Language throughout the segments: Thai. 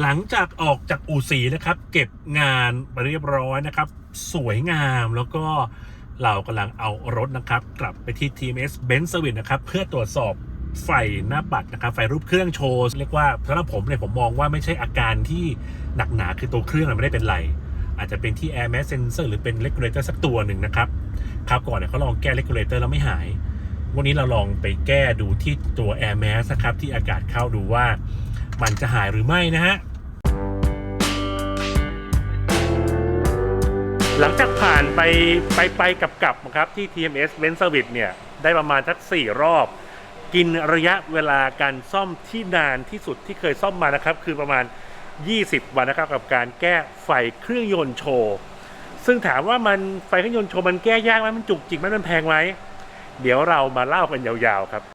หลังจากออกจากอู่สีนะครับ เก็บงานไปเรียบร้อยนะครับ สวยงามแล้วก็เรากำลังเอารถนะครับ กลับไปที่ TMS Benz Service นะครับ เพื่อตรวจสอบไฟหน้าปัดนะครับ ไฟรูปเครื่องโชว์ เรียกว่าสำหรับผมเนี่ยผมมองว่าไม่ใช่อาการที่หนักหนาคือตัวเครื่องมันไม่ได้เป็นไร อาจจะเป็นที่ Air Mass Sensor หรือเป็น Regulator สักตัวหนึ่งนะครับคราวก่อนเนี่ยเขาลองแก้ Regulator แล้วไม่หาย วันนี้เราลองไปแก้ดูที่ตัว Air Mass นะครับที่อากาศเข้าดูว่า มันจะหายหรือไม่นะฮะ หลังจากผ่านไปไปไปกับกับครับที่ TMS b e n Service เนี่ย ได้ประมาณสัก 4 รอบ กินระยะเวลาการซ่อมที่นานที่สุดที่เคยซ่อมมานะครับ คือประมาณ 20 วันนะครับกับการแก้ไฟเครื่องยนต์โชว์ซึ่งถามว่ามันไฟเครื่องยนต์โชว์มันแก้ยากไหมมันจุกจิกไหมมันแพงไหมเดี๋ยวเรามาเล่ากันยาวๆครับ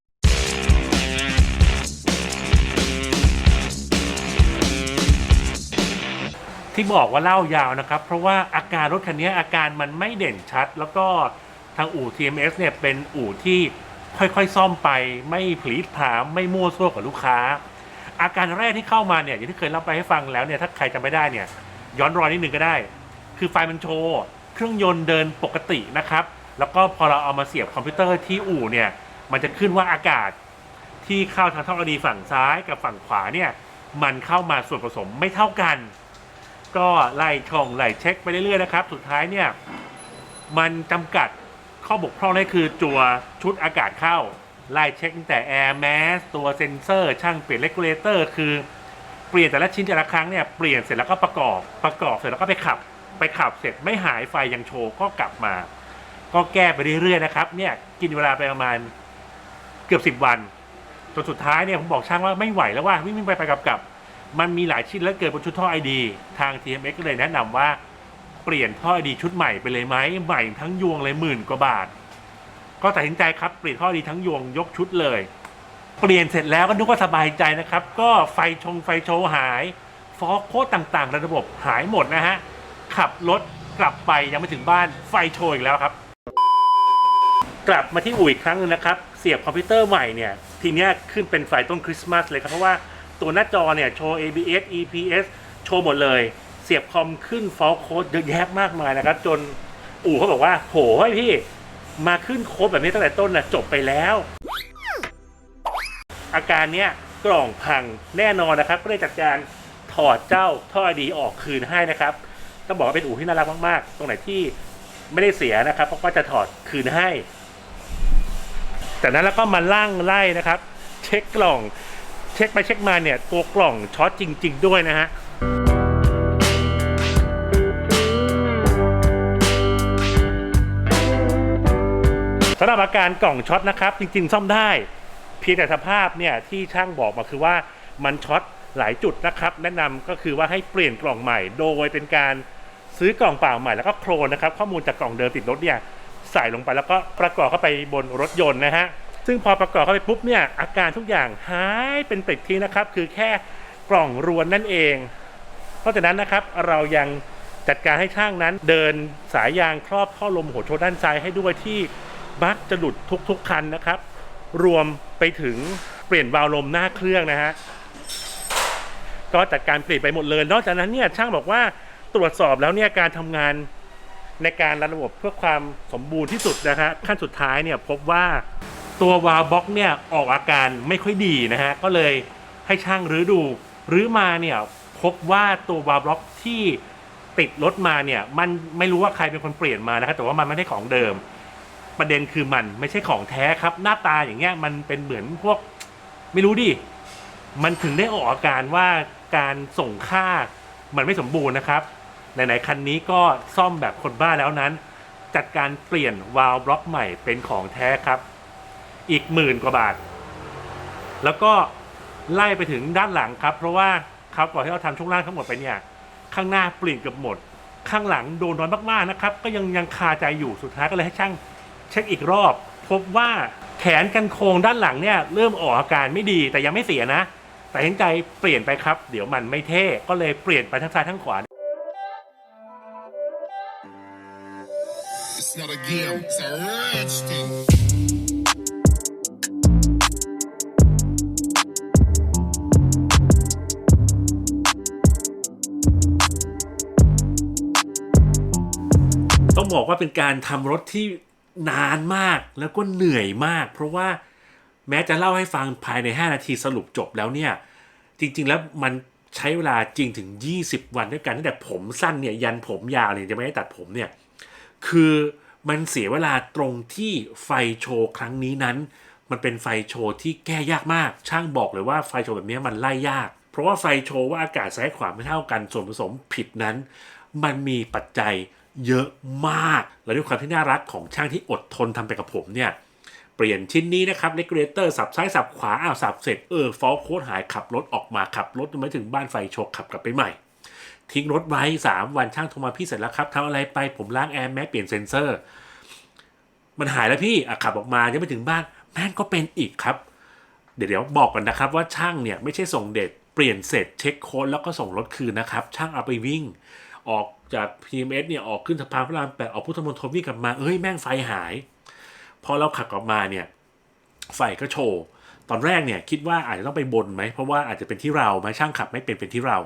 ที่บอกว่าเล่ายาวนะครับ เพราะว่าอาการรถคันนี้อาการมันไม่เด่นชัด แล้วก็ทางอู่ TMS เนี่ยเป็นอู่ที่ค่อยๆซ่อมไปไม่ผลีผลามไม่มั่วซั่วกับลูกค้า อาการแรกที่เข้ามาเนี่ยอย่างที่เคยเล่าไปให้ฟังแล้วเนี่ยถ้าใครจำไม่ได้เนี่ยย้อนรอยนิดนึงก็ได้ คือไฟมันโชว์เครื่องยนต์เดินปกตินะครับ แล้วก็พอเราเอามาเสียบคอมพิวเตอร์ที่อู่เนี่ยมันจะขึ้นว่าอากาศที่เข้าทางท่อไอดีฝั่งซ้ายกับฝั่งขวาเนี่ยมันเข้ามาส่วนผสมไม่เท่ากัน ก็ไล่ช่องไล่เช็คไปเรื่อยๆนะครับ สุดท้ายเนี่ย มันจำกัดข้อบกพร่องได้คือตัวชุดอากาศเข้า ไล่เช็คตั้งแต่ Air Mass ตัวเซนเซอร์ช่างเปลี่ยนเลกูเลเตอร์คือเปลี่ยนแต่ละชิ้นแต่ละครั้งเนี่ยเปลี่ยนเสร็จแล้วก็ประกอบประกอบเสร็จแล้วก็ไปขับ ไปขับเสร็จไม่หายไฟยังโชว์ก็กลับมา ก็แก้ไปเรื่อยๆนะครับ เนี่ยกินเวลาไปประมาณเกือบ10วันจนสุดท้ายเนี่ยผมบอกช่างว่าไม่ไหวแล้วว่าวิ่งไปไปกลับๆ มันมีหลายชิ้นแล้วเกิดบนชุดท่อไอดีทาง TMX ก็เลยแนะนำว่าเปลี่ยนท่อไอดีชุดใหม่ไปเลยไหมใหม่ทั้งยวงเลยหมื่นกว่าบาท ก็ตัดสินใจครับเปลี่ยนท่อไอดีทั้งยวงยกชุดเลย เปลี่ยนเสร็จแล้วก็นึกว่าสบายใจนะครับ ก็ไฟชงไฟโชว์หายฟอกโค้ดต่างๆในระบบหายหมดนะฮะขับรถกลับไปยังไม่ถึงบ้านไฟโชว์อีกแล้วครับ กลับมาที่อู่อีกครั้งนึงนะครับ เสียบคอมพิวเตอร์ใหม่เนี่ยทีเนี้ยขึ้นเป็นไฟต้นคริสต์มาสเลยครับเพราะว่า ตัวหน้าจอเนี่ยโชว์ ABS EPS โชว์หมดเลย เสียบคอมขึ้นฟอลโคดเยอะแยะมากมายนะครับ จนอู่เขาบอกว่า โหเฮ้พี่ มาขึ้นโค้ดแบบนี้ตั้งแต่ต้นนะจบไปแล้ว อาการเนี้ยกล่องพังแน่นอนนะครับ ก็เลยจัดการถอดเจ้าท่อดีออกคืนให้นะครับ ต้องบอกว่าเป็นอู่ที่น่ารักมากๆ ตรงไหนที่ไม่ได้เสียนะครับเขาก็จะถอดคืนให้ จากนั้นแล้วก็มาล่างไล่นะครับ เช็คกล่อง ช็คไปเช็คมาเนี่ยตัวกล่องช็อตจริง ๆ ด้วยนะฮะสำหรับอาการกล่องช็อตนะครับ จริง ๆ ซ่อมได้ เพียงแต่สภาพเนี่ยที่ช่างบอกมาคือว่ามันช็อตหลายจุดนะครับ แนะนำก็คือว่าให้เปลี่ยนกล่องใหม่ โดยเป็นการซื้อกล่องเปล่าใหม่แล้วก็โครนนะครับ ข้อมูลจากกล่องเดิมติดรถเนี่ยใส่ลงไปแล้วก็ประกอบเข้าไปบนรถยนต์นะฮะ ซึ่งพอประกอบเข้าไปปุ๊บเนี่ยอาการทุกอย่างหายเป็นปลิดทิ้งนะครับ คือแค่กล่องรวนนั่นเองเพราะฉะนั้นนะครับเรายังจัดการให้ช่างนั้น เดินสายยางครอบท่อลมหัวโชด้านซ้ายให้ด้วยที่มักจะหลุดทุกๆคันนะครับ รวมไปถึงเปลี่ยนวาล์วลมหน้าเครื่องนะฮะก็จัดการเปลี่ยนไปหมดเลย นอกจากนั้นเนี่ยช่างบอกว่าตรวจสอบแล้วเนี่ยการทำงานในการรันระบบเพื่อความสมบูรณ์ที่สุดนะฮะขั้นสุดท้ายเนี่ยพบว่า ตัววาล์บล็อกเนี่ยออกอาการไม่ค่อยดีนะฮะ ก็เลยให้ช่างรื้อดูรื้อมาเนี่ยพบว่าตัววาล์บล็อกที่ติดรถมาเนี่ยมันไม่รู้ว่าใครเป็นคนเปลี่ยนมานะครับแต่ว่ามันไม่ใช่ของเดิม ประเด็นคือมันไม่ใช่ของแท้ครับ หน้าตาอย่างเงี้ยมันเป็นเหมือนพวกไม่รู้ดิมันถึงได้ออกอาการว่าการส่งค่ามันไม่สมบูรณ์นะครับไหนๆคันนี้ก็ซ่อมแบบคนบ้าแล้วนั้น จัดการเปลี่ยนวาล์วบล็อกใหม่เป็นของแท้ครับ อีกหมื่นกว่าบาท แล้วก็ไล่ไปถึงด้านหลังครับ เพราะว่าครับก่อนที่เราทำช่วงล่างทั้งหมดไปเนี่ย ข้างหน้าเปลี่ยนเกือบหมด ข้างหลังโดนน้อยมากๆนะครับ ก็ยังยังคาใจอยู่สุดท้ายก็เลยให้ช่างเช็คอีกรอบ พบว่าแขนกันโครงด้านหลังเนี่ยเริ่มออกอาการไม่ดีแต่ยังไม่เสียนะแต่ตัดสินใจเปลี่ยนไปครับ เดี๋ยวมันไม่เท่ก็เลยเปลี่ยนไปทั้งซ้ายทั้งขวา It's not a game, it's a rich thing. ต้องบอกว่าเป็นการทำรถที่นานมากแล้วก็เหนื่อยมาก เพราะว่าแม้จะเล่าให้ฟังภายใน 5 นาทีสรุปจบแล้วเนี่ย จริง ๆ แล้วมันใช้เวลาจริงถึง 20 วันด้วยกันตั้งแต่ผมสั้นเนี่ยยันผมยาวเนี่ยจะไม่ได้ตัดผมเนี่ยคือมันเสียเวลาตรงที่ไฟโชว์ครั้งนี้นั้น มันเป็นไฟโชว์ที่แก้ยากมาก ช่างบอกเลยว่าไฟโชว์แบบนี้มันไล่ยาก เพราะว่าไฟโชว์ว่าอากาศซ้ายขวาไม่เท่ากันส่วนผสมผิดนั้น มันมีปัจจัย เยอะมาก และด้วยความที่น่ารักของช่างที่อดทนทำไปกับผมเนี่ย เปลี่ยนชิ้นนี้นะครับเลกเลเตอร์สับซ้ายสับขวาอ้าวสับเสร็จเออฟอลโค้ดหายขับรถออกมาขับรถไม่ถึงบ้านไฟโชกขับกลับไปใหม่ ทิ้งรถไว้ 3 วันช่างโทรมาพี่เสร็จแล้วครับทำอะไรไปผมล้างแอร์แม้เปลี่ยนเซ็นเซอร์ มันหายแล้วพี่ขับออกมายังไม่ถึงบ้านแม่งก็เป็นอีกครับ เดี๋ยวบอกกันนะครับว่าช่างเนี่ยไม่ใช่ส่งเด็ดเปลี่ยนเสร็จเช็คโค้ดแล้วก็ส่งรถคืนนะครับ ช่างเอาไปวิ่ง ออก จาก PMS เนี่ยออกขึ้นสะพานพระรามแปดออกพุทธมณฑลวิ่งกลับมาเอ้ยแม่งไฟหาย พอเราขับกลับมาเนี่ยไฟก็โชว์ ตอนแรกเนี่ยคิดว่าอาจจะต้องไปบนไหม เพราะว่าอาจจะเป็นที่เราไหมช่างขับไม่เป็นเป็นที่เรา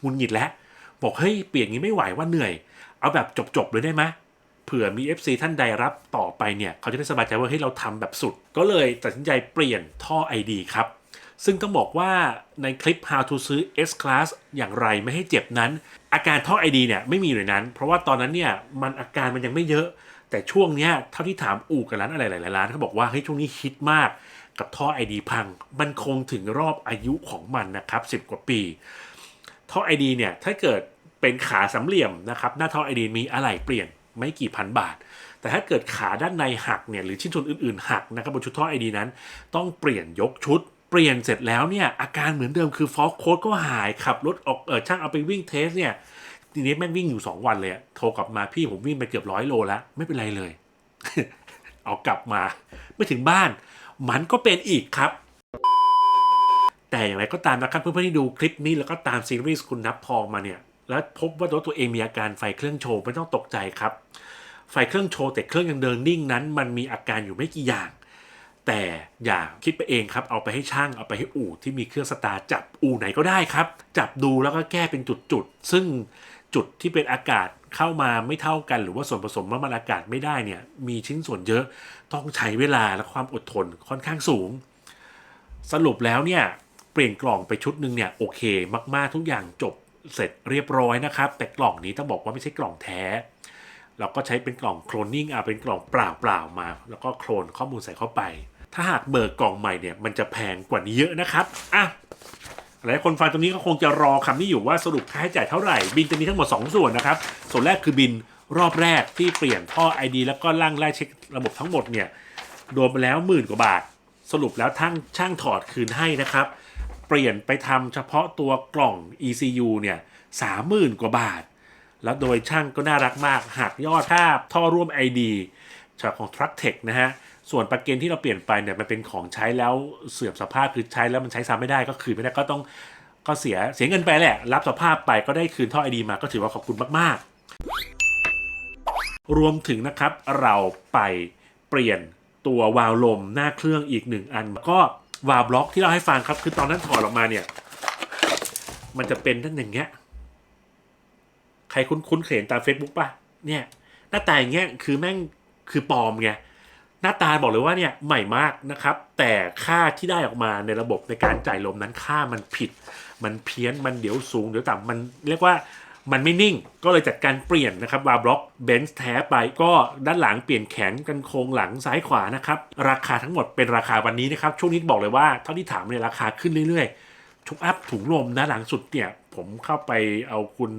หงุนหงิดแล้ว บอกเฮ้ยเปลี่ยนงี้ไม่ไหวว่าเหนื่อย เอาแบบจบๆเลยได้ไหมเผื่อมี FC ท่านใดรับต่อไปเนี่ย เขาจะได้สบายใจว่าเฮ้ยเราทำแบบสุด ก็เลยตัดสินใจเปลี่ยนท่อ ID ครับ ซึ่งต้องบอกว่าในคลิป how to ซื้อ S Class อย่างไรไม่ให้เจ็บนั้น อาการท่อ ID เนี่ยไม่มีอยู่ในนั้น เพราะว่าตอนนั้นเนี่ยมันอาการมันยังไม่เยอะ แต่ช่วงเนี้ยเท่าที่ถามอู่กับร้านอะไรหลายๆร้านเขาบอกว่าเฮ้ยช่วงนี้ฮิตมากกับท่อ ID พัง มันคงถึงรอบอายุของมันนะครับ 10 กว่าปี ท่อ ID เนี่ยถ้าเกิดเป็นขาสามเหลี่ยมนะครับหน้าท่อ ID มีอะไหล่เปลี่ยนไม่กี่พันบาท แต่ถ้าเกิดขาด้านในหักเนี่ยหรือชิ้นส่วนอื่นๆหักนะครับบนชุดท่อ ID นั้น ต้องเปลี่ยนยกชุด เปลี่ยนเสร็จแล้วเนี่ยอาการเหมือนเดิมคือฟอลโค้ดก็หายขับรถออกเออช่างเอาไปวิ่งเทสเนี่ยทีนี้แม่งวิ่งอยู่ 2 วันเลยโทรกลับมาพี่ผมวิ่งไปเกือบร้อยโลแล้ว ไม่เป็นไรเลย เอากลับมา ไม่ถึงบ้าน มันก็เป็นอีกครับ แต่อย่างไรก็ตามนะครับเพื่อนๆที่ดูคลิปนี้แล้วก็ตามซีรีส์คุณนับทองมาเนี่ย แล้วพบว่ารถตัวเองมีอาการไฟเครื่องโชว์ไม่ต้องตกใจครับ ไฟเครื่องโชว์แต่เครื่องยังเดินนิ่งนั้น มันมีอาการอยู่ไม่กี่อย่าง แต่อย่าคิดไปเองครับ เอาไปให้ช่างเอาไปให้อู่ที่มีเครื่องสตาร์จับอู่ไหนก็ได้ครับ จับดูแล้วก็แก้เป็นจุดๆ ซึ่งจุดที่เป็นอากาศเข้ามาไม่เท่ากัน หรือว่าส่วนผสมว่ามันอากาศไม่ได้เนี่ยมีชิ้นส่วนเยอะต้องใช้เวลาและความอดทนค่อนข้างสูง สรุปแล้วเนี่ยเปลี่ยนกล่องไปชุดหนึ่งเนี่ยโอเคมากๆทุกอย่างจบเสร็จเรียบร้อยนะครับ แต่กล่องนี้ต้องบอกว่าไม่ใช่กล่องแท้ เราก็ใช้เป็นกล่องโคลนนิ่งเอาเป็นกล่องเปล่าๆมา แล้วก็โคลนข้อมูลใส่เข้าไป ถ้าหากเบิกกล่องใหม่เนี่ยมันจะแพงกว่านี้เยอะนะครับอะหลายคนฟังตรงนี้ก็คงจะรอคำนี้อยู่ว่าสรุปค่าใช้จ่ายเท่าไหร่ บินจะมีทั้งหมด 2 ส่วนนะครับ ส่วนแรกคือบินรอบแรกที่เปลี่ยนท่อ ID แล้วก็ล่างไล่เช็คระบบทั้งหมดเนี่ยรวมไปแล้วหมื่นกว่าบาท สรุปแล้วทั้งช่างถอดคืนให้นะครับ เปลี่ยนไปทำเฉพาะตัวกล่อง ECU เนี่ยสามหมื่นกว่าบาท แล้วโดยช่างก็น่ารักมากหักยอดค่าท่อร่วม ID จากของ Truck Tech นะฮะ ส่วนประเกนที่เราเปลี่ยนไปเนี่ยมันเป็นของใช้แล้วเสื่อมสภาพคือใช้แล้วมันใช้ซ้ำไม่ได้ก็คืนไม่ได้ก็ต้องก็เสียเสียเงินไปแหละ รับสภาพไปก็ได้คืนท่อ ID มาก็ถือว่าขอบคุณมาก ๆ รวมถึงนะครับเราไปเปลี่ยนตัววาล์วลมหน้าเครื่องอีกหนึ่งอัน ก็วาล์วบล็อกที่เราให้ฟังครับ คือตอนนั้นถอดออกมาเนี่ย มันจะเป็นท่านอย่างเงี้ย ใครคุ้นคุ้นเคยนตาม Facebook ป่ะเนี่ย หน้าตาอย่างเงี้ยคือแม่งคือปลอมไง หน้าตาบอกเลยว่าเนี่ยใหม่มากนะครับ แต่ค่าที่ได้ออกมาในระบบในการจ่ายลมนั้นค่ามันผิด มันเพี้ยนมันเดี๋ยวสูงเดี๋ยวต่ำมันเรียกว่ามันไม่นิ่งก็เลยจัดการเปลี่ยนนะครับวาล์บล็อกเบนซ์แท้ไปก็ด้านหลังเปลี่ยนแขนกันโครงหลังซ้ายขวานะครับ ราคาทั้งหมดเป็นราคาวันนี้นะครับ ช่วงนี้บอกเลยว่าเท่าที่ถามเนี่ยราคาขึ้นเรื่อยๆชุกอัพถุงลมนะหลังสุดเนี่ย ผมเข้าไปเอาคุณ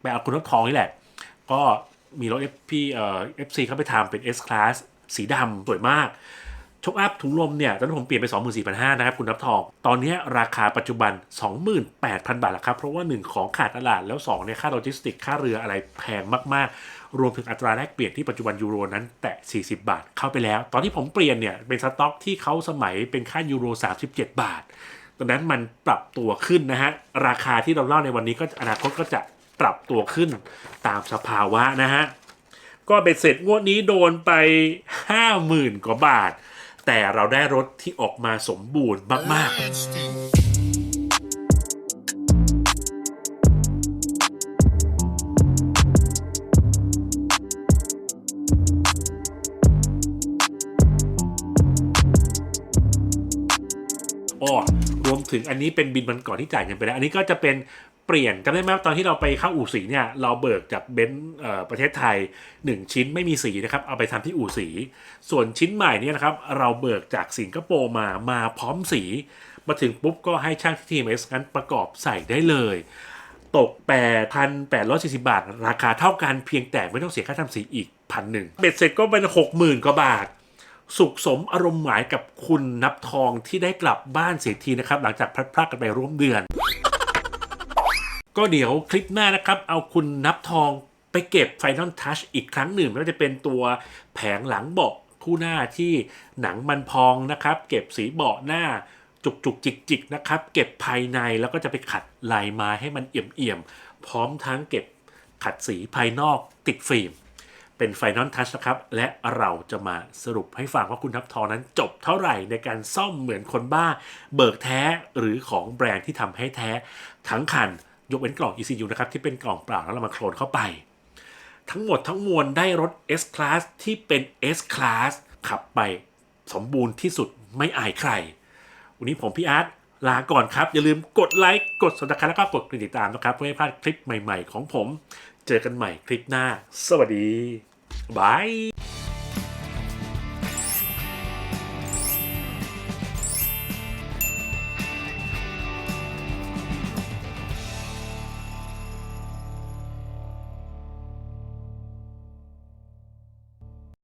ไปเอาคุณนกทองนี่แหละ ก็มีรถ F พี่เอ่อ FC เข้าไปทำเป็น S Class สีดำสวยมากชกอัพถุงลมเนี่ยตอนนั้ผมเปลี่ยนไป 24,500นะครับคุณนับทอง ตอนนี้ราคาปัจจุบัน 28,000 บาทแล้วครับ เพราะว่า 1 ของขาดตลาดแล้ว 2 เนี่ยค่าโลจิสติก ค่าเรืออะไรแพงมาก ๆ รวมถึงอัตราแลกเปลี่ยนที่ปัจจุบันยูโรนั้นแตะ 40 บาทเข้าไปแล้ว ตอนที่ผมเปลี่ยนเนี่ยเป็นสต็อกที่เขาสมัยเป็นค่ายูโร 37 บาทตอนนั้นมันปรับตัวขึ้นนะฮะราคาที่เราเล่าในวันนี้ก็อนาคตก็จะปรับตัวขึ้นตามสภาวะนะฮะ ก็ไปเสร็จงวดนี้โดนไปห้าหมื่นกว่าบาท แต่เราได้รถที่ออกมาสมบูรณ์มาก ๆอ๋อรวมถึงอันนี้เป็นบินมันก่อนที่จ่ายเงินไปแล้ว อันนี้ก็จะเป็น เปลี่ยนจำได้ไหมว่าตอนที่เราไปเข้าอู่สีเนี่ยเราเบิกจากเบนซ์ประเทศไทย 1 ชิ้นไม่มีสีนะครับเอาไปทำที่อู่สี ส่วนชิ้นใหม่เนี่ยนะครับเราเบิกจากสิงคโปร์มามาพร้อมสี มาถึงปุ๊บก็ให้ช่างที่ทีมเอสงั้นประกอบใส่ได้เลย ตก 8,840 บาท ราคาเท่ากันเพียงแต่ไม่ต้องเสียค่าทำสีอีกพันหนึ่งเบ็ดเสร็จก็เป็น 60,000 กว่าบาทสุขสมอารมณ์หมายกับคุณนับทองที่ได้กลับบ้านเสียทีนะครับ หลังจากพลัดพรากกันไปร่วมเดือน ก็เดี๋ยวคลิปหน้านะครับ เอาคุณนับทองไปเก็บ Final Touch อีกครั้งหนึ่งไม่ว่าจะเป็นตัวแผงหลังเบาะคู่หน้าที่หนังมันพองนะครับ เก็บสีเบาะหน้าจุกจุกจิกจิกนะครับ เก็บภายในแล้วก็จะไปขัดลายไม้ให้มันเอี่ยมเอี่ยมพร้อมทั้งเก็บขัดสีภายนอกติดฟิล์มเป็นไฟนอลทัชนะครับ และเราจะมาสรุปให้ฟังว่าคุณทับทองนั้นจบเท่าไหร่ในการซ่อมเหมือนคนบ้า เบิกแท้หรือของแบรนด์ที่ทำให้แท้ทั้งคัน ยกเว้นกล่อง ECU นะครับที่เป็นกล่องเปล่าแล้วเรามาโคลนเข้าไป ทั้งหมดทั้งมวลได้รถ S Class ที่เป็น S Class ขับไปสมบูรณ์ที่สุดไม่อายใคร วันนี้ผมพี่อาร์ตลาก่อนครับ อย่าลืมกดไลค์กด subscribe แล้วก็กดกระดิ่งติดตามนะครับ เพื่อไม่พลาดคลิปใหม่ๆของผม เจอกันใหม่คลิปหน้า สวัสดีบาย